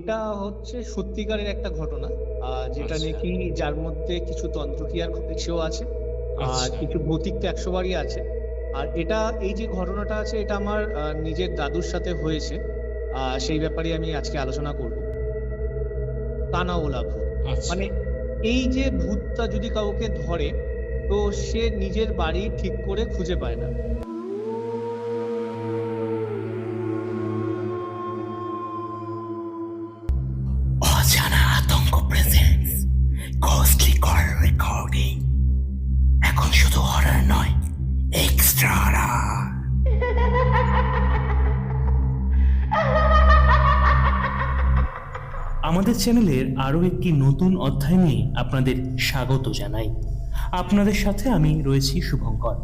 এটা হচ্ছে সত্যিকারের একটা ঘটনা যেটা আচ্ছা। নাকি যার মধ্যে কিছু তন্ত্রক্রিয়ার সেও আছে আর আচ্ছা। কিছু ভৌতিক তো একশো বারই আছে। আর এটা এই যে ঘটনাটা আছে এটা আমার নিজের দাদুর সাথে হয়েছে আহ, সেই ব্যাপারে আমি আজকে আলোচনা করব। কানা ওলা ভূত। আচ্ছা। মানে এই যে ভূতটা যদি কাউকে ধরে তো সে নিজের বাড়ি ঠিক করে খুঁজে পায় না। আমাদের চ্যানেলের আরও একটি নতুন অধ্যায় নিয়ে আপনাদের স্বাগত জানাই। আপনাদের সাথে আমি রয়েছি শুভঙ্কর।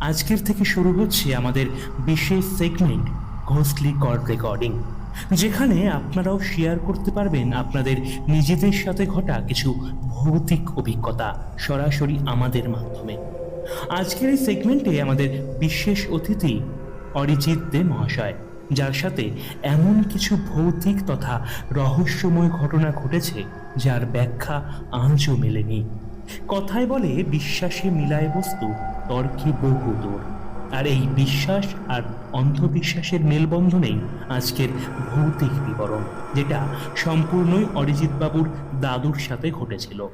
আজকের থেকে শুরু হচ্ছে আমাদের বিশেষ সেগমেন্ট ঘোস্টলি কল রেকর্ডিং যেখানে আপনারাও শেয়ার করতে পারবেন আপনাদের নিজেদের সাথে ঘটা কিছু ভৌতিক অভিজ্ঞতা সরাসরি আমাদের মাধ্যমে। আজকের এই সেগমেন্টে আমাদের বিশেষ অতিথি অরিজিৎ দে মহাশয়। যার সাথে এমন কিছু ভৌতিক তথা রহস্যময় ঘটনা ঘটেছে, যার ব্যাখ্যা আজও মেলেনি। কথায় বলে বিশ্বাসে মিলায় বস্তু, তর্কে বহু দূর। আর এই বিশ্বাস আর অন্ধবিশ্বাসের মেলবন্ধনেই আজকের ভৌতিক বিবরণ, যেটা সম্পূর্ণই অরিজিৎ বাবুর দাদুর সাথে ঘটেছিল।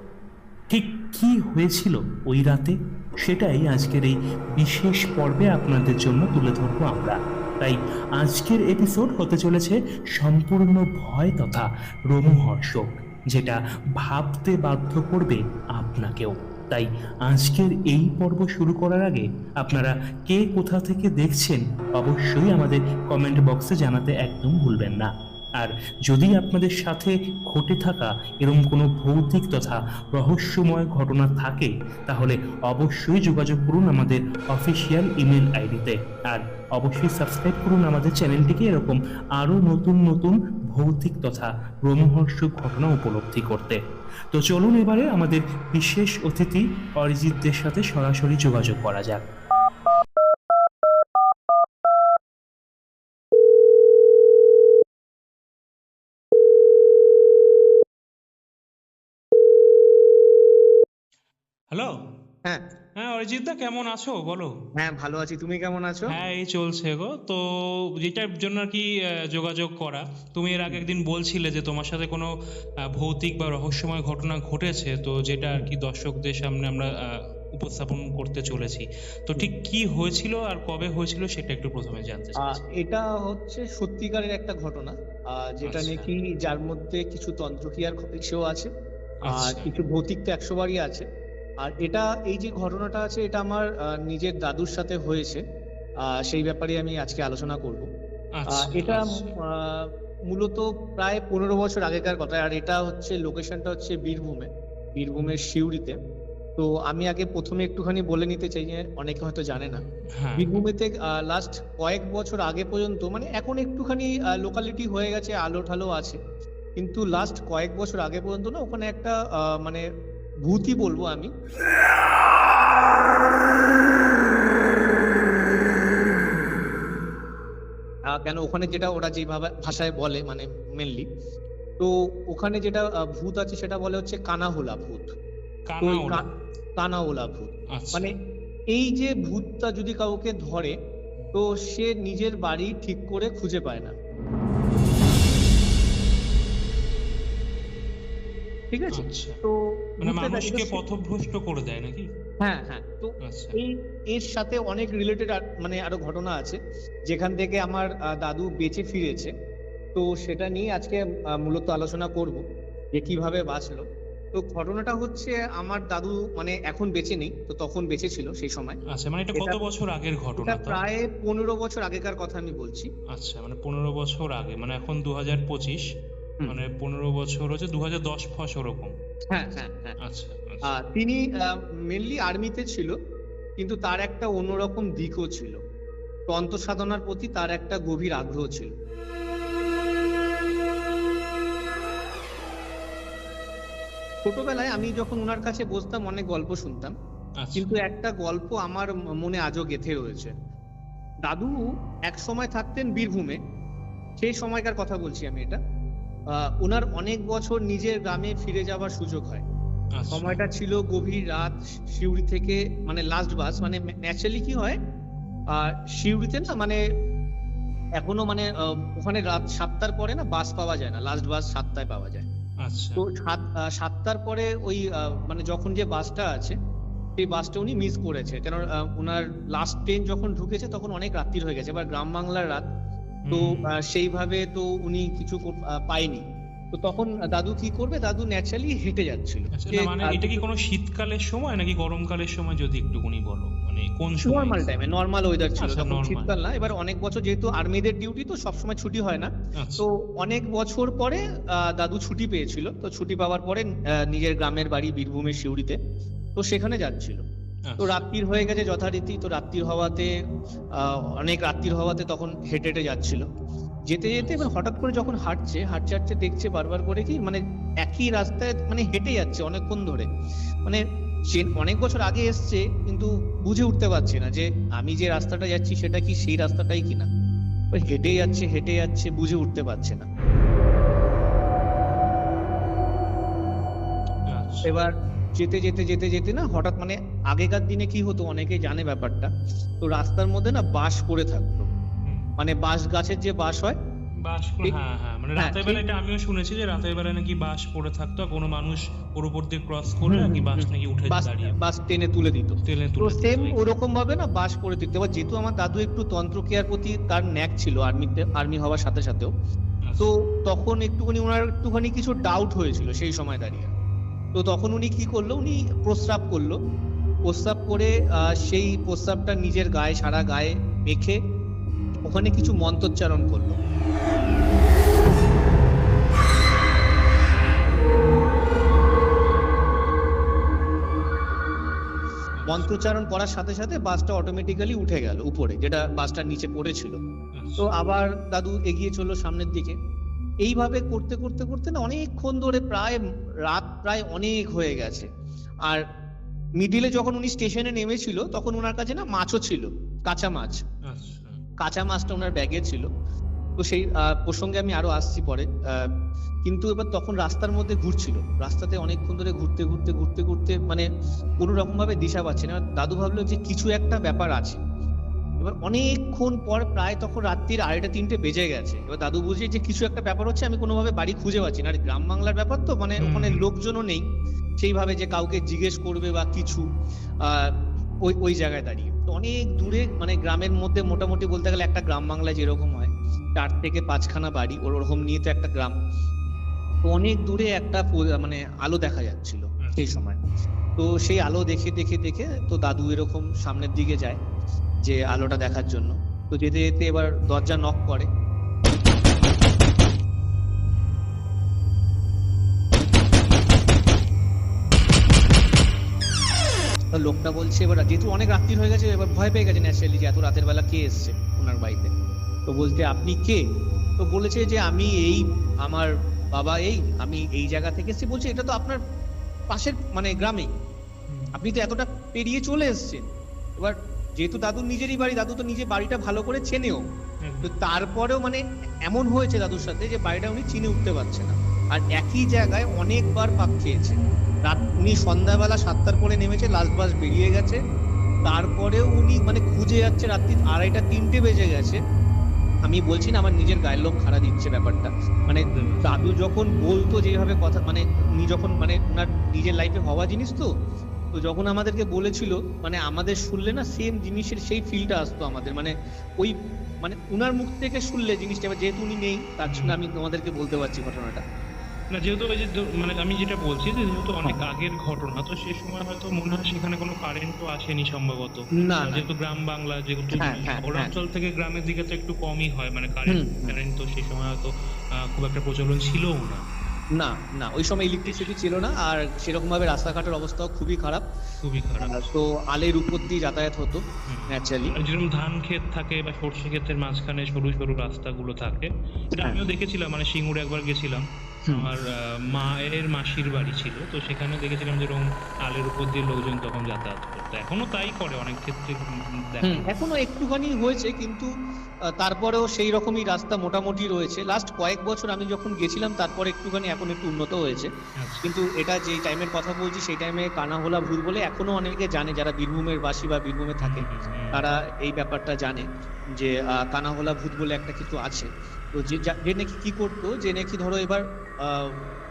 ঠিক কি হয়েছিল ওই রাতে? সেটাই আজকের এই বিশেষ পর্বে আপনাদের জন্য তুলে ধরবো আমরা। তাই আজকের এপিসোড হতে চলেছে সম্পূর্ণ ভয় তথা রোমহর্ষক, যেটা ভাবতে বাধ্য করবে আপনাকেও। তাই আজকের এই পর্ব শুরু করার আগে আপনারা কে কোথা থেকে দেখছেন অবশ্যই আমাদের কমেন্ট বক্সে জানাতে একদম ভুলবেন না। আর যদি আপনাদের সাথে ঘটে থাকা এরকম কোনো ভৌতিক তথা রহস্যময় ঘটনা থাকে, তাহলে অবশ্যই যোগাযোগ করুন আমাদের অফিসিয়াল ইমেল আইডিতে। আর অবশ্যই সাবস্ক্রাইব করুন আমাদের চ্যানেলটিকে এরকম আরও নতুন নতুন ভৌতিক তথা রোমহর্ষক ঘটনা উপলব্ধি করতে। তো চলুন এবারে আমাদের বিশেষ অতিথি অরিজিৎদের সাথে সরাসরি যোগাযোগ করা যাক। হ্যালো হ্যাঁ। হ্যাঁ অরিজিৎ দা কেমন আছো? বলো। হ্যাঁ ভালো আছি। তুমি কেমন আছো? হ্যাঁ এই চলছে গো। তো যেটার জন্য আর কি যোগাযোগ করা তুমি এর আগে একদিন বলছিলে যে তোমার সাথে কোনো ভৌতিক বা রহস্যময় ঘটনা ঘটেছে তো যেটা আর কি দর্শকদের সামনে আমরা উপস্থাপন করতে চলেছি। তো ঠিক কি হয়েছিল আর কবে হয়েছিল সেটা একটু প্রথমে জানতে এটা হচ্ছে সত্যিকারের একটা ঘটনা যেটা আচ্ছা। নাকি যার মধ্যে কিছু তন্ত্রক্রিয়ার সেও আছে আর আচ্ছা। কিছু ভৌতিক তো একশো বারই আছে। আর এটা এই যে ঘটনাটা আছে এটা আমার নিজের দাদুর সাথে হয়েছে। সেই ব্যাপারে আমি আজকে আলোচনা করব। আচ্ছা এটা আচ্ছা। মূলত প্রায় পনেরো বছর আগেকার কথা আর এটা হচ্ছে লোকেশনটা হচ্ছে বীরভূমে বীরভূমের সিউড়িতে। তো আমি আগে প্রথমে একটুখানি বলে নিতে চাই যে অনেকে হয়তো জানে না। হ্যাঁ। বীরভূমেতে লাস্ট কয়েক বছর আগে পর্যন্ত মানে এখন একটুখানি লোকালিটি হয়ে গেছে আলো ঠালো আছে। কিন্তু লাস্ট কয়েক বছর আগে পর্যন্ত না ওখানে একটা আহ, মানে ভূতই বলব আমি। কেন ওখানে যেটা ওরা যেভাবে ভাষায় বলে মানে মেনলি তো ওখানে যেটা ভূত আছে সেটা বলে হচ্ছে কানাহোলা ভূত। কানাওলা ভূত। আচ্ছা। মানে এই যে ভূতটা যদি কাউকে ধরে তো সে নিজের বাড়ি ঠিক করে খুঁজে পায় না। ঠিক আছে? আচ্ছা। তো মানে মানুষকে পথভ্রষ্ট করে দেয় নাকি? হ্যাঁ হ্যাঁ। তো আচ্ছা। এই এর সাথে অনেক রিলেটেড মানে আরও ঘটনা আছে। যেখান থেকে আমার দাদু বেঁচে ফিরেছে। তো সেটা নিয়ে আজকে মূলত আলোচনা করব যে কীভাবে বাঁচলো। তো ঘটনাটা হচ্ছে আমার দাদু মানে এখন বেঁচে নেই তো তখন বেঁচে ছিল সেই সময়। আচ্ছা মানে এটা কত বছর আগের ঘটনা এটা প্রায় পনেরো বছর আগেকার কথা আমি বলছি। আচ্ছা মানে পনেরো বছর আগে মানে এখন দু হাজার পঁচিশ। মানে পনেরো বছর হচ্ছে দু হাজার দশ ফস ওরকম। হ্যাঁ হ্যাঁ হ্যাঁ। আচ্ছা আচ্ছা। তিনি মেনলি আর্মিতে ছিল কিন্তু তার একটা অন্যরকম দিকও ছিল। তন্ত্র সাধনার প্রতি তার একটা গভীর আগ্রহ ছিল। ছোটবেলায় আমি যখন ওনার কাছে বসতাম অনেক গল্প শুনতাম। আচ্ছা। কিন্তু একটা গল্প আমার মনে আজও গেঁথে রয়েছে। দাদু এক সময় থাকতেন বীরভূমে সেই সময়কার কথা বলছি আমি এটা। ওনার অনেক বছর নিজের গ্রামে ফিরে যাওয়ার সুযোগ হয়। আচ্ছা। সময়টা ছিল গভীর রাত শিউড়ি থেকে মানে লাস্ট বাস মানে ন্যাচারালি কি হয় আর শিউড়িতে না মানে এখনও মানে ওখানে রাত সাতটার পরে না বাস পাওয়া যায় না লাস্ট বাস সাতটায় পাওয়া যায়। আচ্ছা। তো সাতটার পরে ওই মানে যখন যে বাসটা আছে সেই বাসটা উনি মিস করেছে। কেন ওনার লাস্ট ট্রেন যখন ঢুকেছে তখন অনেক রাত্রির হয়ে গেছে। এবার গ্রাম বাংলার রাত তো সেইভাবে তো উনি কিছু পায়নি। তো তখন দাদু কি করবে? দাদু ন্যাচারালি হেঁটে যাচ্ছিল। আচ্ছা, মানে এটা কি কোনো শীতকালের সময় নাকি গরমকালের সময় যদি একটুখানি বলো? মানে কোন সময়? নর্মাল টাইমে নর্মাল ওয়েদার ছিল আচ্ছা, তখন শীতকাল না। এবার অনেক বছর যেহেতু আর্মিদের ডিউটি তো সবসময় ছুটি হয় না। আচ্ছা। তো অনেক বছর পরে দাদু ছুটি পেয়েছিল। তো ছুটি পাওয়ার পরে নিজের গ্রামের বাড়ি বীরভূমের শিউড়িতে তো সেখানে যাচ্ছিল। তো আচ্ছা, রাত্রির হয়ে গেছে যথারীতি তো রাত্রির হওয়াতে আহ, অনেক রাত্রির হওয়াতে তখন হেঁটে হেঁটে যাচ্ছিল। যেতে যেতে এবার হঠাৎ করে যখন হাঁটছে হাঁটছে হাঁটছে দেখছে বারবার করে কি মানে একই রাস্তায় মানে হেঁটে যাচ্ছে অনেকক্ষণ ধরে। মানে সে অনেক বছর আগে এসছে কিন্তু বুঝে উঠতে পারছে না যে আমি যে রাস্তাটা যাচ্ছি সেটা কি সেই রাস্তাটাই কিনা। হেঁটে যাচ্ছে হেঁটে যাচ্ছে বুঝে উঠতে পারছে না। আচ্ছা। এবার যেতে যেতে যেতে যেতে না হঠাৎ মানে আগেকার দিনে কি হতো? অনেকে জানে ব্যাপারটা। তো রাস্তার মধ্যে না বাঁশ পড়ে থাকতো। মানে বাঁশ গাছের যে বাঁশ হয় বাস হ্যাঁ হ্যাঁ মানে হ্যাঁ, রাতের বেলা এটা আমিও শুনেছি যে রাতের বেলা নাকি বাস পড়ে থাকতো কোনো মানুষ ওর উপর দিয়ে ক্রস করলে নাকি হুম, নাকি উঠে দাঁড়িয়ে। বাস টেনে তুলে দিত। তেলে তুলে সেম ওরকম ভাবে না বাস পড়ে দিত এবার যেহেতু আমার দাদু একটু তন্ত্র ক্রিয়ার প্রতি তার ন্যাক ছিল আর্মিতে আর্মি হওয়ার সাথে সাথেও আচ্ছা, তো তখন একটুখানি ওনার একটুখানি কিছু ডাউট হয়েছিল সেই সময় দাঁড়িয়ে। তো তখন উনি কি করল? উনি প্রস্রাব করল। প্রস্রাব করে সেই প্রস্রাবটা নিজের গায়ে সারা গায়ে মেখে ওখানে কিছু মন্ত্রোচ্চারণ করল। মন্ত্রোচ্চারণ করার সাথে সাথে বাসটা অটোমেটিক্যালি উঠে গেল উপরে যেটা বাসটা নিচে পড়েছিল। আচ্ছা। তো আবার দাদু এগিয়ে চলল সামনের দিকে। এইভাবে করতে করতে করতে না অনেকক্ষণ ধরে প্রায় রাত প্রায় অনেক হয়ে গেছে। আর মিডিলে যখন উনি স্টেশনে নেমেছিল তখন ওনার কাছে না মাছও ছিল কাঁচা মাছ। আচ্ছা। কাঁচা মাছটা ওনার ব্যাগে ছিল। তো সেই প্রসঙ্গে আমি আরও আসছি পরে। কিন্তু এবার তখন রাস্তার মধ্যে ঘুরছিল। রাস্তাতে অনেকক্ষণ ধরে ঘুরতে ঘুরতে ঘুরতে ঘুরতে মানে কোনো রকম ভাবে দিশা পাচ্ছে না। দাদু ভাবলো যে কিছু একটা ব্যাপার আছে। এবার অনেকক্ষণ পর প্রায় তখন রাত্রির আড়াইটা তিনটে বেজে গেছে। এবার দাদু বুঝে যে কিছু একটা ব্যাপার হচ্ছে আমি কোনোভাবে বাড়ি খুঁজে পাচ্ছি না। আর গ্রাম বাংলার ব্যাপার তো মানে ওখানে লোকজনও নেই। সেইভাবে যে কাউকে জিজ্ঞেস করবে বা কিছু আহ ওই ওই জায়গায় দাঁড়িয়ে। তো অনেক দূরে মানে গ্রামের মধ্যে মোটামুটি বলতে গেলে একটা গ্রাম বাংলায় যেরকম হয় চার থেকে পাঁচখানা বাড়ি ওর ওরকম নিয়ে তো একটা গ্রাম। তো অনেক দূরে একটা মানে আলো দেখা যাচ্ছিল সেই সময়। তো সেই আলো দেখে দেখে দেখে তো দাদু এরকম সামনের দিকে যায় যে আলোটা দেখার জন্য। তো যেতে যেতে এবার দরজা নক করে। লোকটা বলছে, এবার যেহেতু অনেক রাত্রি হয়ে গেছে, এবার ভয় পেয়ে গেছে ন্যাচারালি যে এত রাতের বেলা কে এসছে ওনার বাড়িতে। তো বলতে আপনি কে? তো বলেছে যে, আমি এই আমার বাবা এই, আমি এই জায়গা থেকে এসেছি। বলছে, এটা তো আপনার পাশের মানে গ্রামেই। আপনি তো এতটা পেরিয়ে চলে এসেছেন। এবার যেহেতু দাদুর নিজেরই বাড়ি দাদু তো নিজে বাড়িটা ভালো করে চেনেও। তো তারপরেও মানে এমন হয়েছে দাদুর সাথে যে বাড়িটা উনি চিনে উঠতে পারছে না। আর একই জায়গায় অনেকবার পাক খেয়েছে। রাত উনি সন্ধ্যাবেলা সাতটার পরে নেমেছে লাস্ট বাস বেরিয়ে গেছে। তারপরেও উনি মানে খুঁজে যাচ্ছে রাত্রি আড়াইটা তিনটে বেজে গেছে। আমি বলছি না আমার নিজের গায়ের লোক খাড়া দিচ্ছে ব্যাপারটা। মানে দাদু যখন বলতো যেভাবে কথা মানে উনি যখন মানে ওনার নিজের লাইফে হওয়া জিনিস তো তো যখন আমাদেরকে বলেছিল মানে আমাদের শুনলে না সেম জিনিসের সেই ফিলটা আসতো আমাদের। মানে ওই মানে উনার মুখ থেকে শুনলে জিনিসটা এবার যেহেতু উনি নেই তার জন্য আমি তোমাদেরকে বলতে পারছি ঘটনাটা। না যেহেতু ওই যে মানে আমি যেটা বলছি যে যেহেতু অনেক আগের ঘটনা তো সেই সময় হয়তো মনে হয় সেখানে কোনো কারেন্টও আসেনি সম্ভবত। না যেহেতু গ্রাম বাংলা যেহেতু হ্যাঁ, হ্যাঁ, হ্যাঁ। অঞ্চল থেকে গ্রামের দিকে তো একটু কমই হয় মানে কারেন্ট। কারেন্ট তো সেই সময় হয়তো খুব একটা প্রচলন ছিলও না। না না ওই সময় ইলেকট্রিসিটি ছিল না আর সেরকম ভাবে রাস্তাঘাটের অবস্থাও খুবই খারাপ খুবই খারাপ তো আলের উপর দিয়ে যাতায়াত হতো। ন্যাচারালি যেরকম ধান ক্ষেত থাকে বা সর্ষে ক্ষেতের মাঝখানে সরু সরু রাস্তাগুলো থাকে এটা হ্যাঁ। আমিও দেখেছিলাম মানে সিঙ্গুরে একবার গেছিলাম। আমার মায়ের মাসির বাড়ি ছিল তো সেখানে দেখেছিলাম যেরকম আলের উপর দিয়ে লোকজন তখন যাতায়াত করতো। এখনও তাই করে অনেক ক্ষেত্রে। এখনও একটুখানি হয়েছে কিন্তু তারপরেও সেই রকমই রাস্তা মোটামুটি রয়েছে। লাস্ট কয়েক বছর আমি যখন গেছিলাম তারপর একটুখানি এখন একটু উন্নত হয়েছে। আচ্ছা। কিন্তু এটা যেই টাইমের কথা বলছি সেই টাইমে কানাহোলা ভূত বলে এখনও অনেকে জানে যারা বীরভূমের বাসী বা বীরভূমে থাকে হুম, হুম, তারা এই ব্যাপারটা জানে যে কানাহোলা ভূত বলে একটা কিছু আছে। তো যে যা- যে নাকি কি করতো যে নাকি ধরো এবার আহ,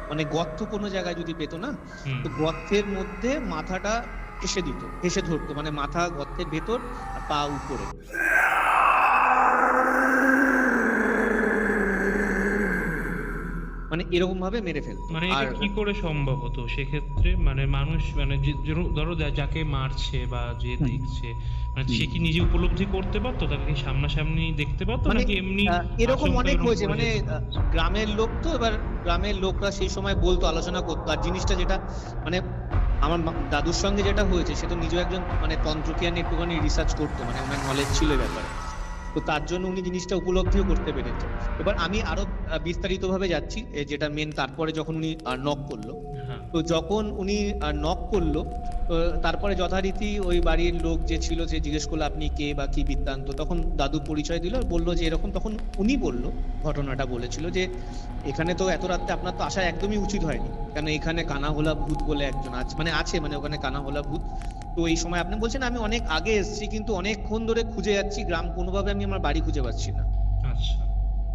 মানে গর্ত কোনো জায়গায় যদি পেতো না তো গর্তের মধ্যে মাথাটা হেসে দিত হেসে ধরতো মানে মাথা গর্তের ভেতর আর পা উপরে। মানে এরকম ভাবে মেরে ফেলতো। মানে এটা কি করে সম্ভব হতো? সেক্ষেত্রে মানে মানুষ মানে ধরো যাকে মারছে বা যে দেখছে মানে সে কি নিজে উপলব্ধি করতে পারতো? তাকে কি সামনাসামনি দেখতে পারতো? মানে, নাকি এমনি এরকম অনেক হয়েছে। মানে গ্রামের লোক তো এবার গ্রামের লোকরা সেই সময় বলতো আলোচনা করতো। আর জিনিসটা যেটা মানে আমার দাদুর সঙ্গে যেটা হয়েছে সে তো নিজেও একজন মানে তন্ত্রক্রিয়া নিয়ে একটুখানি রিসার্চ করতো। মানে ওনার নলেজ ছিল ব্যাপারে। তো তার জন্য উনি জিনিসটা উপলব্ধিও করতে পেরেছেন। এবার আমি আরও বিস্তারিত ভাবে যাচ্ছি যেটা মেন তারপরে যখন উনি নক করল। হ্যাঁ। তো যখন উনি নক করল তারপরে যথারীতি ওই বাড়ির লোক যে ছিল সে জিজ্ঞেস করল আপনি কে বা কি বৃত্তান্ত? তখন দাদু পরিচয় দিল আর বলল যে এরকম তখন উনি বলল ঘটনাটা বলেছিল যে এখানে তো এত রাত্রে আপনার তো আসা একদমই উচিত হয়নি। কেন এখানে কানাহোলা ভূত বলে একজন আছে মানে আছে মানে ওখানে কানাহোলা ভূত। তো এই সময় আপনি বলছেন আমি অনেক আগে এসেছি কিন্তু অনেকক্ষণ ধরে খুঁজে যাচ্ছি গ্রাম কোনোভাবে আমি আমার বাড়ি খুঁজে পাচ্ছি না। আচ্ছা।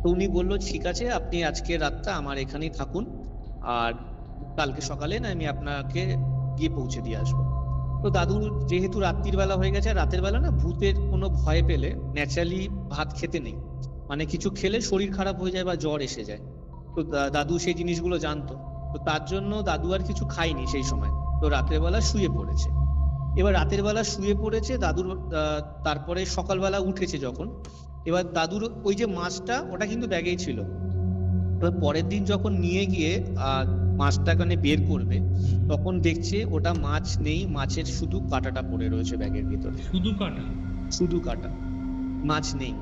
তো উনি বলল ঠিক আছে আপনি আজকে রাতটা আমার এখানেই থাকুন। আর কালকে সকালে না আমি আপনাকে গিয়ে পৌঁছে দিয়ে আসব। তো দাদু যেহেতু রাত্রির বেলা হয়ে গেছে রাতের বেলা না ভূতের কোনো ভয় পেলে ন্যাচারালি ভাত খেতে নেই। মানে কিছু খেলে শরীর খারাপ হয়ে যায় বা জ্বর এসে যায়। তো দাদু সেই জিনিসগুলো জানতো। তো তার জন্য দাদু আর কিছু খায়নি সেই সময়। তো রাতের বেলা শুয়ে পড়েছে। এবার রাতের বেলা শুয়ে পড়েছে, দাদুর তারপরে সকালবেলা উঠেছে যখন। এবার দাদুর ওই যে মাছটা ওটা কিন্তু ব্যাগেই ছিল। এবার পরের দিন যখন নিয়ে গিয়ে আহ, মাছটা বের করবে তখন দেখছে ওটা মাছ নেই মাছের শুধু কাঁটাটা পড়ে রয়েছে ব্যাগের ভিতরে। শুধু কাটা? শুধু কাটা মাছ নেই।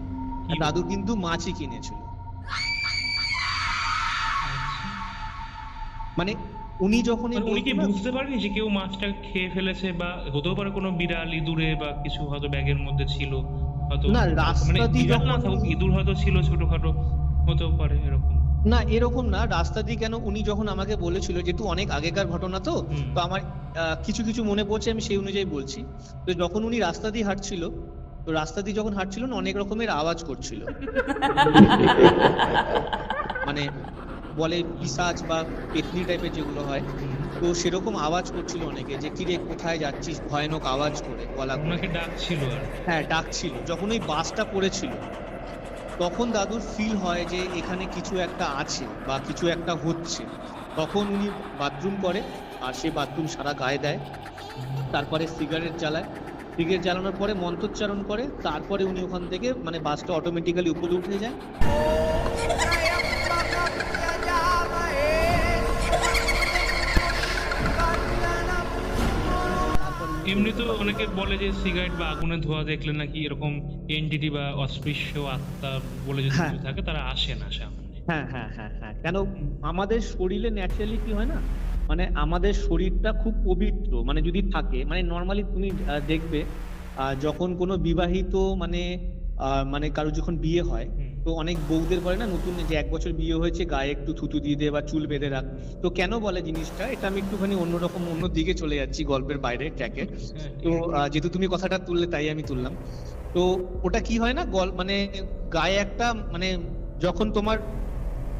দাদু কিন্তু মাছই কিনেছিল। আচ্ছা। মানে উনি যখন মানে উনি কি বুঝতে পারেনি যে কেউ মাছটা খেয়ে ফেলেছে বা হতেও পারে কোনো বিড়াল ইঁদুরে বা কিছু হয়তো ব্যাগের মধ্যে ছিল হয়তো না, রাস্তা মানে দিয়ে যখন- ইঁদুর হয়তো ছিল ছোটখাটো হতেও পারে এরকম। না এরকম না। রাস্তা দিয়ে কেন উনি যখন আমাকে বলেছিল যেহেতু অনেক আগেকার ঘটনা তো? তো আমার কিছু কিছু মনে পড়ছে আমি সেই অনুযায়ী বলছি। তো যখন উনি রাস্তা দিয়ে হাঁটছিল তো রাস্তা দিয়ে যখন হাঁটছিল না অনেক রকমের আওয়াজ করছিল। মানে বলে পিসাজ বা পেতনি টাইপের যেগুলো হয়। তো সেরকম আওয়াজ করছিল অনেকে যে কিরে কোথায় যাচ্ছিস? ভয়ানক আওয়াজ করে গলা করে। ওনাকে ডাক ছিল আর হ্যাঁ ডাকছিল। যখন ওই বাসটা পড়েছিল তখন দাদুর ফিল হয় যে এখানে কিছু একটা আছে বা কিছু একটা হচ্ছে। তখন উনি বাথরুম করে আর সে বাথরুম সারা গায়ে দেয়, তারপরে সিগারেট জ্বালায়। সিগারেট জ্বালানোর পরে মন্ত্রোচ্চারণ করে, তারপরে উনি ওখান থেকে মানে বাসটা অটোমেটিক্যালি উপরে উঠে যায়। এমনি তো অনেকে বলে যে সিগারেট বা আগুনের ধোঁয়া দেখলে নাকি এরকম এনটিটি বা অস্পৃশ্য আত্মা বলে যদি হ্যাঁ। কিছু থাকে তারা আসে না সামনে হ্যাঁ হ্যাঁ হ্যাঁ হ্যাঁ কেন আমাদের শরীরে ন্যাচারালি কি হয় না মানে আমাদের শরীরটা খুব পবিত্র মানে যদি থাকে মানে নর্মালি তুমি দেখবে যখন কোনো বিবাহিত মানে মানে কারও যখন বিয়ে হয়। তো অনেক বউদের বলে না নতুন যে এক বছর বিয়ে হয়েছে গায়ে একটু থুতু দিয়ে দে বা চুল বেঁধে রাখ। তো কেন বলে জিনিসটা? এটা আমি একটুখানি অন্যরকম অন্য দিকে চলে যাচ্ছি গল্পের বাইরে ট্র্যাকে হ্যাঁ, তো যেহেতু তুমি কথাটা তুললে তাই আমি তুললাম। তো ওটা কি হয় না গল মানে গায়ে একটা মানে যখন তোমার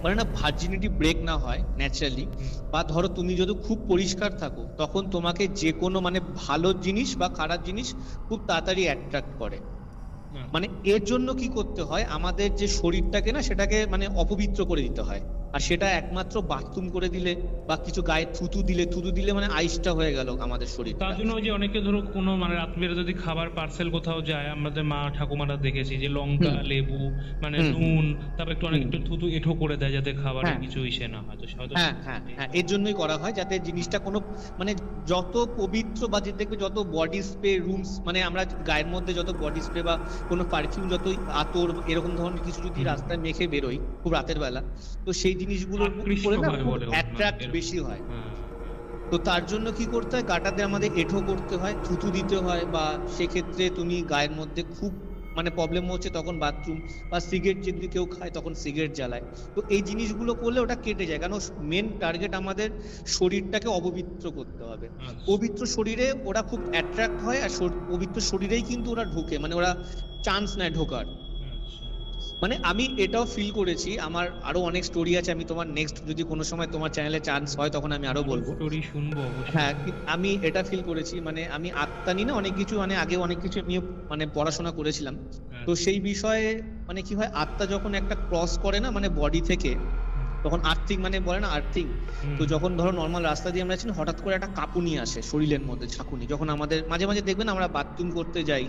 মানে না ভার্জিনিটি ব্রেক না হয় ন্যাচারালি বা ধরো তুমি যদি খুব পরিষ্কার থাকো তখন তোমাকে যে কোনো মানে ভালো জিনিস বা খারাপ জিনিস খুব তাড়াতাড়ি অ্যাট্রাক্ট করে। হ্যাঁ। মানে এর জন্য কি করতে হয়? আমাদের যে শরীরটাকে না, সেটাকে মানে অপবিত্র করে দিতে হয়। আর সেটা একমাত্র বাথরুম করে দিলে বা কিছু গায়ে থুতু দিলে থুতু দিলে মানে আইসটা হয়ে গেল আমাদের শরীরটা। তার জন্য ওই যে অনেকে ধরো কোনো মানে রাত্রিবেলা যদি খাবার পার্সেল কোথাও যায় আমাদের মা ঠাকুমারা দেখেছি যে লঙ্কা লেবু মানে নুন তারপর একটু অনেক একটু থুতু এঠো করে দেয় যাতে খাবারে হ্যাঁ। কিছু ইসে না হয় তো হ্যাঁ হ্যাঁ হ্যাঁ এর জন্যই করা হয় যাতে জিনিসটা কোনো মানে যত পবিত্র বা যে দেখবে যত বডি স্প্রে রুমস মানে আমরা গায়ের মধ্যে যত বডি স্প্রে বা কোনো পারফিউম যত আতর এরকম ধরনের কিছু যদি রাস্তায় মেখে বেরোই খুব রাতের বেলা তো সেই না হয় অ্যাট্রাক্ট বেশি হয়। হ্যাঁ তো তার জন্য কি করতে হয়? গাটাতে আমাদের এঁঠো করতে হয় থুতু দিতে হয় বা সেক্ষেত্রে তুমি গায়ের মধ্যে খুব মানে প্রবলেম হচ্ছে তখন বাথরুম বা সিগারেট যদি কেউ খায় তখন সিগারেট জ্বালায়। তো এই জিনিসগুলো করলে ওটা কেটে যায় কারণ মেন টার্গেট আমাদের শরীরটাকে অপবিত্র করতে হবে। আচ্ছা। পবিত্র শরীরে ওরা খুব অ্যাট্রাক্ট হয় আর পবিত্র শরীরেই কিন্তু ওরা ঢোকে মানে ওরা চান্স নেয় ঢোকার। মানে আমি এটাও ফিল করেছি আমার আরও অনেক স্টোরি আছে আমি তোমার নেক্সট যদি কোনো সময় তোমার চ্যানেলে চান্স হয় তখন আমি আরও বলব। স্টোরি শুনব হ্যাঁ আমি এটা ফিল করেছি মানে আমি আত্মা নিয়ে না অনেক কিছু মানে আগে অনেক কিছু নিয়ে মানে পড়াশোনা করেছিলাম। তো সেই বিষয়ে মানে কি হয় আত্মা যখন একটা ক্রস করে না মানে বডি থেকে তখন আর্থিং মানে বলে না আর্থিং তো যখন ধরো নর্মাল রাস্তা দিয়ে আমরা যাচ্ছি হঠাৎ করে একটা কাঁপুনি আসে শরীরের মধ্যে ঝাঁকুনি। যখন আমাদের মাঝে মাঝে দেখবেন আমরা বাথরুম করতে যাই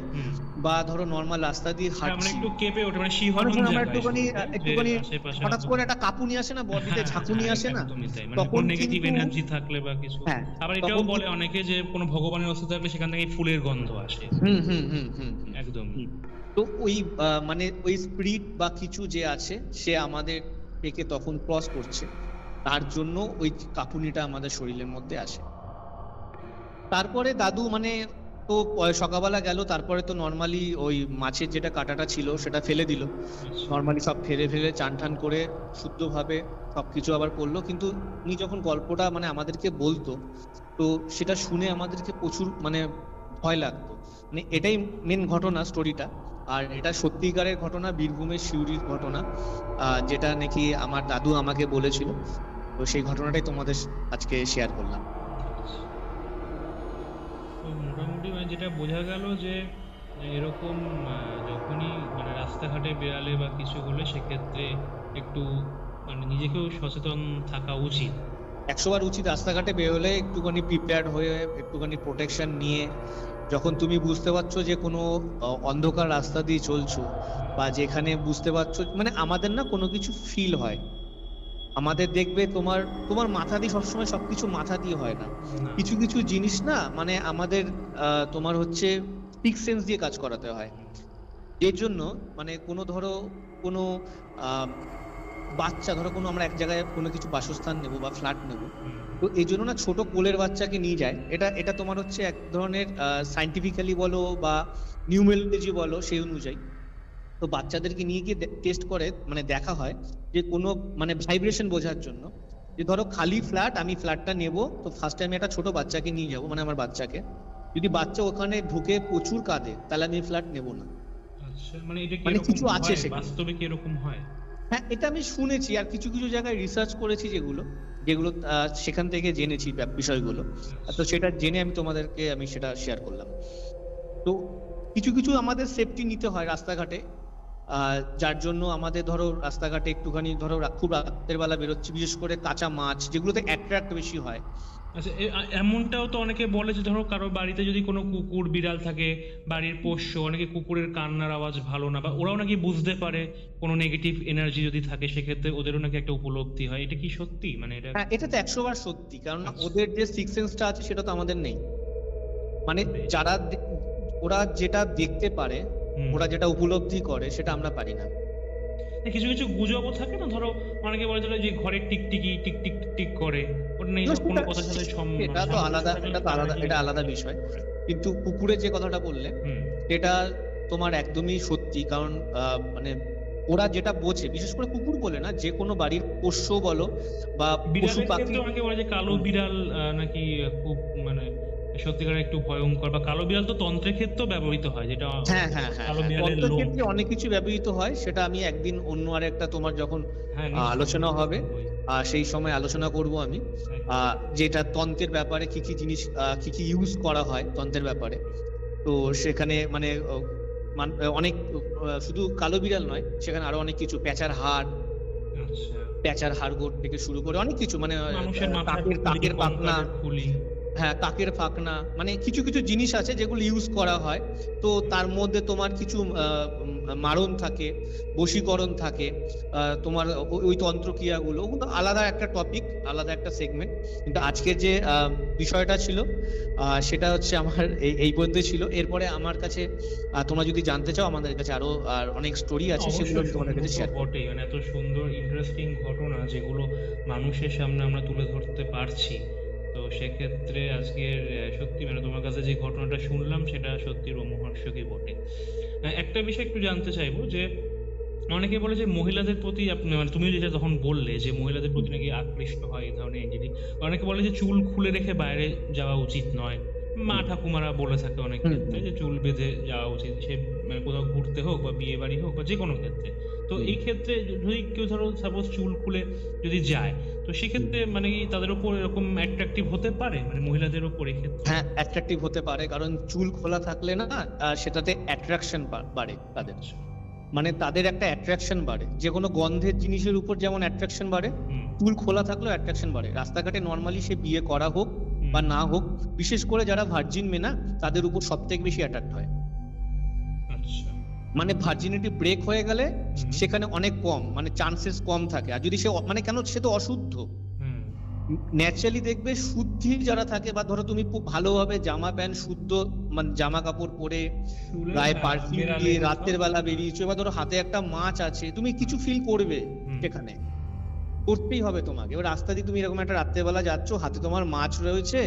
বা ধরো নর্মাল রাস্তা দিয়ে হাঁটছি। একটু কেঁপে ওঠে মানে শিহরণ আমরা একটুখানি একটুখানি হঠাৎ করে একটা কাঁপুনি আসে না বডিতে হ্যাঁ, ঝাঁকুনি হ্যাঁ, আসে না? মানে তখন নেগেটিভ এনার্জি থাকলে বা কিছু। হ্যাঁ, আবার এটাও বলে অনেকে যে কোনো ভগবানের অস্তিত্ব থাকলে সেখান থেকে ফুলের গন্ধ আসে। হুম হুম হুম হুম হুম। একদম। তো ওই আহ, মানে ওই স্পিরিট বা কিছু যে আছে সে আমাদের থেকে তখন ক্রস করছে। তার জন্য ওই কাঁপুনিটা আমাদের শরীরের মধ্যে আসে। তারপরে দাদু মানে তো সকালবেলা গেল, তারপরে তো নর্মালি ওই মাছের যেটা কাটাটা ছিল সেটা ফেলে দিল। নর্মালি সব ফেলে ফেলে চান টান করে শুদ্ধভাবে সব কিছু আবার করল। কিন্তু উনি যখন গল্পটা মানে আমাদেরকে বলতো, তো সেটা শুনে আমাদেরকে প্রচুর মানে ভয় লাগতো। মানে এটাই মেন ঘটনা স্টোরিটা আর এটা সত্যিকারের ঘটনা বীরভূমের শিউরির ঘটনা যেটা নাকি আমার দাদু আমাকে বলেছিল। তো সেই ঘটনাটাই তোমাদের আজকে শেয়ার করলাম। মোটামুটি মানে যেটা বোঝা গেল যে এরকম যখনই মানে রাস্তাঘাটে বেরালে বা কিছু হলে সেক্ষেত্রে একটু মানে নিজেকেও সচেতন থাকা উচিত। একশোবার উচিত রাস্তাঘাটে বেরোলে একটুখানি প্রিপেয়ার্ড হয়ে একটুখানি প্রোটেকশন নিয়ে যখন তুমি বুঝতে পারছ যে কোনো অন্ধকার রাস্তা দিয়ে চলছো বা যেখানে বুঝতে পারছ মানে আমাদের না কোনো কিছু ফিল হয়। আমাদের দেখবে তোমার তোমার মাথা দিয়ে সবসময় সবকিছু মাথা দিয়ে হয় না। কিছু কিছু জিনিস না মানে আমাদের তোমার হচ্ছে সিক্স সেন্স দিয়ে কাজ করাতে হয়। এর জন্য মানে কোনো ধরো কোনো আহ, বাচ্চা ধরো কোনো আমরা এক জায়গায় কোনো কিছু বাসস্থান নেব বা ফ্ল্যাট নেব তো এই জন্য না ছোট কোলের বাচ্চাকে নিয়ে যায়। এটা এটা তোমার হচ্ছে এক ধরনের সাইন্টিফিক্যালি বলো বা নিউমেরোলজি বলো সেই অনুযায়ী। তো বাচ্চাদেরকে নিয়ে গিয়ে টেস্ট করে মানে দেখা হয় যে কোনো মানে ভাইব্রেশন বোঝার জন্য যে ধরো খালি ফ্ল্যাট আমি ফ্ল্যাটটা নেব তো ফার্স্ট টাইম একটা ছোট বাচ্চাকে নিয়ে যাব মানে আমার বাচ্চাকে। যদি বাচ্চা ওখানে ঢুকে প্রচুর কাঁদে তাহলে আমি ফ্ল্যাট নেব না। আচ্ছা মানে এটা কি মানে কিছু আছে। বাস্তবে কি এরকম হয়? হ্যাঁ এটা আমি শুনেছি আর কিছু কিছু জায়গায় রিসার্চ করেছি যেগুলো যেগুলো সেখান থেকে জেনেছি বিষয়গুলো। তো সেটা জেনে আমি তোমাদেরকে আমি সেটা শেয়ার করলাম। তো কিছু কিছু আমাদের সেফটি নিতে হয় রাস্তাঘাটে। যার জন্য আমাদের ধরো রাস্তাঘাটে একটুখানি ধরো খুব রাতের বেলা বেরোচ্ছি বিশেষ করে কাঁচা মাছ যেগুলোতে অ্যাট্রাক্ট বেশি হয় আচ্ছা এমনটাও তো অনেকে বলে যে ধরো কারও বাড়িতে যদি কোনো কুকুর বিড়াল থাকে বাড়ির পোষ্য অনেকে কুকুরের কান্নার আওয়াজ ভালো না বা ওরাও নাকি বুঝতে পারে কোনো নেগেটিভ এনার্জি যদি থাকে সেক্ষেত্রে ওদেরও নাকি একটা উপলব্ধি হয় এটা কি সত্যি মানে এটা হ্যাঁ এটা তো একশো বার সত্যি কারণ আচ্ছা। ওদের যে সিক্স সেন্সটা আছে সেটা তো আমাদের নেই মানে যারা ওরা যেটা দেখতে পারে। ওরা যেটা উপলব্ধি করে সেটা আমরা পারি না। কিছু কিছু গুজবও থাকে না? ধরো অনেকে বলে ধরো যে ঘরের টিকটিকি টিক টিক করে। ওটা নেই কোনো সেটা- কথার সাথে এটা তো আলাদা এটা তো আলাদা এটা আলাদা বিষয়। কিন্তু কুকুরের যে কথাটা বললে সেটা তোমার একদমই সত্যি। কারণ আহ, মানে ওরা যেটা বোঝে বিশেষ করে কুকুর বলে না যে কোনো বাড়ির পোষ্য বলো বা পশু পাখি অনেকে বলে যে কালো বিড়াল নাকি খুব মানে সত্যিকার একটু ভয়ঙ্কর বা কালো বিড়াল তো তন্ত্রের ক্ষেত্রেও ব্যবহৃত হয় যেটা হ্যাঁ হ্যাঁ হ্যাঁ কালো হ্যাঁ। বিড়ালের লোম। অনেক কিছু ব্যবহৃত হয় সেটা আমি একদিন অন্য আরেকটা তোমার যখন হ্যাঁ, আলোচনা হবে। সেই সময় আলোচনা করব আমি। যেটা তন্ত্রের ব্যাপারে কি কি জিনিস কি কি ইউজ করা হয় তন্ত্রের ব্যাপারে তো সেখানে মানে অনেক শুধু কালো বিড়াল নয় সেখানে আরও অনেক কিছু প্যাঁচার হাড় আচ্ছা প্যাঁচার হাড়গোড় থেকে শুরু করে অনেক কিছু মানে আহ, মানুষের মাথার হ্যাঁ কাকের ফাকনা মানে কিছু কিছু জিনিস আছে যেগুলো ইউজ করা হয়। তো তার মধ্যে তোমার কিছু মারণ থাকে বশীকরণ থাকে তোমার ওই তন্ত্রক্রিয়াগুলো। ওগুলো আলাদা একটা টপিক আলাদা একটা সেগমেন্ট কিন্তু আজকের যে বিষয়টা ছিল সেটা হচ্ছে আমার এই পর্যন্ত ছিল। এরপরে আমার কাছে তোমরা যদি জানতে চাও আমাদের কাছে আরও আর অনেক স্টোরি আছে সেগুলো তোমাদের কাছে শেয়ার বটেই। মানে এত সুন্দর ইন্টারেস্টিং ঘটনা যেগুলো মানুষের সামনে আমরা তুলে ধরতে পারছি। সেক্ষেত্রে আজকের সত্যি মানে তোমার কাছে যে ঘটনাটা শুনলাম, সেটা সত্যি রোমহর্ষকই বটে। একটা বিষয় একটু জানতে চাইব যে, অনেকে বলে যে মহিলাদের প্রতি আপনি মানে তুমি যেটা তখন বললে যে মহিলাদের প্রতি নাকি আকৃষ্ট হয় এই ধরনের অনেকে বলে যে চুল খুলে রেখে বাইরে যাওয়া উচিত নয়। মা ঠাকুমারা বলে থাকে অনেক ক্ষেত্রে যে চুল বেঁধে যাওয়া উচিত সে মানে কোথাও ঘুরতে হোক বা বিয়ে বাড়ি হোক বা যে কোনো ক্ষেত্রে। তো এই ক্ষেত্রে যদি কেউ ধরো সাপোজ চুল খুলে যদি যায় তো সেক্ষেত্রে মানে কি তাদের উপর এরকম অ্যাট্রাকটিভ হতে পারে? মানে মহিলাদের উপর এক্ষেত্রে হ্যাঁ অ্যাট্রাকটিভ হতে পারে। কারণ চুল খোলা থাকলে না সেটাতে অ্যাট্রাকশন বাড়ে তাদের। মানে তাদের একটা অ্যাট্রাকশন বাড়ে। যে কোনো গন্ধের জিনিসের উপর যেমন অ্যাট্রাকশন বাড়ে চুল খোলা থাকলেও অ্যাট্রাকশন বাড়ে। রাস্তাঘাটে নর্মালি সে বিয়ে করা হোক বা না হোক বিশেষ করে যারা ভার্জিন মেনা তাদের উপর সব থেকে বেশি অ্যাট্রাক্ট হয়। আচ্ছা। মানে ভার্জিনিটি ব্রেক হয়ে গেলে সেখানে অনেক কম মানে চান্সেস কম থাকে। আর যদি সে মানে কেন সে তো অশুদ্ধ? ন্যাচারালি দেখবে শুদ্ধি যারা থাকে বা ধরো তুমি খুব ভালোভাবে জামা প্যান্ট শুদ্ধ মানে জামা কাপড় পরে গায়ে হ্যাঁ, পারফিউম দিয়ে রাতের বেলা বেরিয়েছো এবার ধরো হাতে একটা মাছ আছে তুমি কিছু ফিল করবে সেখানে। করতেই হবে তোমাকে। এবার রাস্তা দিয়ে তুমি এরকম একটা রাত্রের বেলা যাচ্ছ হাতে তোমার মাছ রয়েছে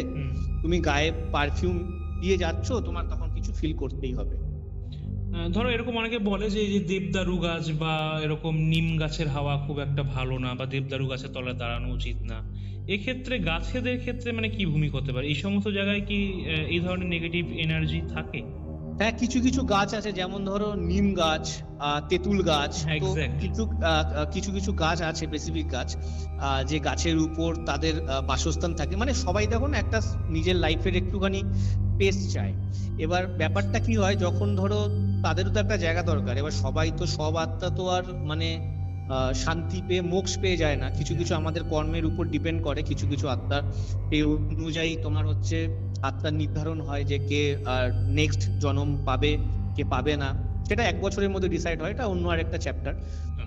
তুমি গায়ে পারফিউম দিয়ে যাচ্ছ তোমার তখন কিছু ফিল করতেই হবে। ধরো এরকম অনেকে বলে যে এই যে দেবদারু গাছ বা এরকম নিম গাছের হাওয়া খুব একটা ভালো না বা দেবদারু গাছের তলায় দাঁড়ানো উচিত না। এক্ষেত্রে গাছেদের ক্ষেত্রে মানে কি ভূমিকা হতে পারে? এই সমস্ত জায়গায় কি এই ধরনের নেগেটিভ এনার্জি থাকে? হ্যাঁ কিছু কিছু গাছ আছে যেমন ধরো নিম গাছ তেঁতুল গাছ কিছু কিছু কিছু গাছ আছে স্পেসিফিক গাছ আহ, যে গাছের উপর তাদের বাসস্থান থাকে। মানে সবাই দেখুন একটা নিজের লাইফের একটুখানি স্পেস চায়। এবার ব্যাপারটা কি হয় যখন ধরো তাদেরও তো একটা জায়গা দরকার এবার সবাই তো সব আত্মা তো আর মানে শান্তি পেয়ে মোক্ষ পেয়ে যায় না। কিছু কিছু আমাদের কর্মের উপর ডিপেন্ড করে কিছু কিছু আত্মার। এই অনুযায়ী তোমার হচ্ছে আত্মার নির্ধারণ হয় যে কে নেক্সট জন্ম পাবে কে পাবে না। সেটা এক বছরের মধ্যে ডিসাইড হয় এটা অন্য আর একটা চ্যাপ্টার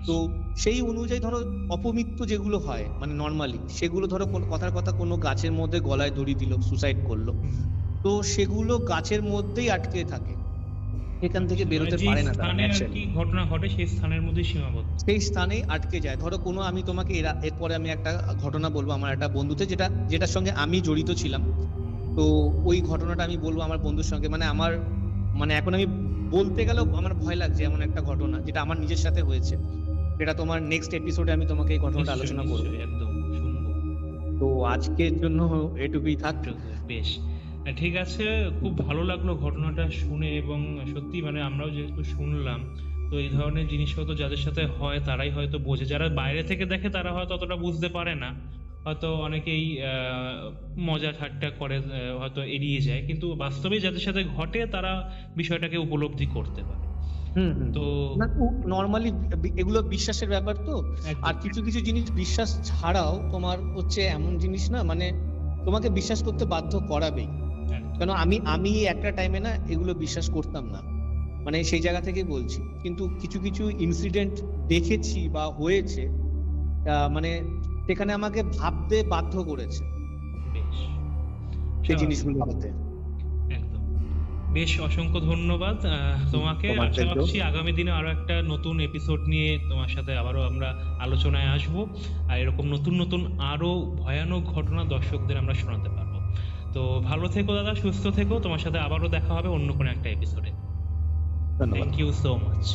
তো সেই অনুযায়ী ধরো অপমৃত্যু যেগুলো হয় মানে নর্মালি সেগুলো ধরো কোন- কথার কথা কোনো গাছের মধ্যে গলায় দড়ি দিল সুসাইড করল। তো সেগুলো গাছের মধ্যেই আটকে থাকে। এখান থেকে বেরোতে মানে পারে না তারা। কি ঘটনা ঘটে সেই স্থানের মধ্যে সীমাবদ্ধ। সেই স্থানেই আটকে যায়। ধরো কোনো আমি তোমাকে এরপরে আমি একটা ঘটনা বলব আমার একটা বন্ধুতে যেটা যেটার সঙ্গে আমি জড়িত ছিলাম। তো ওই ঘটনাটা আমি বলব আমার বন্ধুর সঙ্গে। মানে আমার মানে এখন আমি বলতে গেলেও আমার ভয় লাগছে এমন একটা ঘটনা যেটা আমার নিজের সাথে হয়েছে। এটা তোমার নেক্সট এপিসোডে আমি তোমাকে এই ঘটনাটা আলোচনা করব। একদম শুনব। তো আজকের জন্য এটুকুই থাক। বেশ। ঠিক আছে। খুব ভালো লাগল ঘটনাটা শুনে এবং সত্যি মানে আমরাও যেহেতু শুনলাম তো এই ধরনের জিনিসপত্র যাদের সাথে হয় তারাই হয়তো বোঝে। যারা বাইরে থেকে দেখে তারা হয়তো অতটা বুঝতে পারে না। হয়তো অনেকেই মজা ঠাট্টা করে হয়তো এড়িয়ে যায়। কিন্তু বাস্তবে যাদের সাথে ঘটে তারা বিষয়টাকে উপলব্ধি করতে পারে। তো নর্মালি এগুলো বিশ্বাসের ব্যাপার তো। আর কিছু কিছু জিনিস বিশ্বাস ছাড়াও তোমার হচ্ছে এমন জিনিস না মানে তোমাকে বিশ্বাস করতে বাধ্য করাবেই। কেন আমি আমি একটা টাইমে না এগুলো বিশ্বাস করতাম না। মানে সেই জায়গা থেকে বলছি। কিন্তু কিছু কিছু ইনসিডেন্ট দেখেছি বা হয়েছে আহ, মানে সেখানে আমাকে ভাবতে বাধ্য করেছে। বেশ। সেই জিনিসগুলো ভাবতে। একদম। বেশ অসংখ্য ধন্যবাদ। আহ, তোমাকে আশা থেকেও। রাখছি আগামী দিনে আরও একটা নতুন এপিসোড নিয়ে তোমার সাথে আবারও আমরা আলোচনায় আসব। আর এরকম নতুন নতুন আরও ভয়ানক ঘটনা দর্শকদের আমরা শোনাতে পারব। তো ভালো থেকো দাদা সুস্থ থেকো। তোমার সাথে আবারও দেখা হবে অন্য কোনো একটা এপিসোডে থ্যাংক ইউ সো মাচ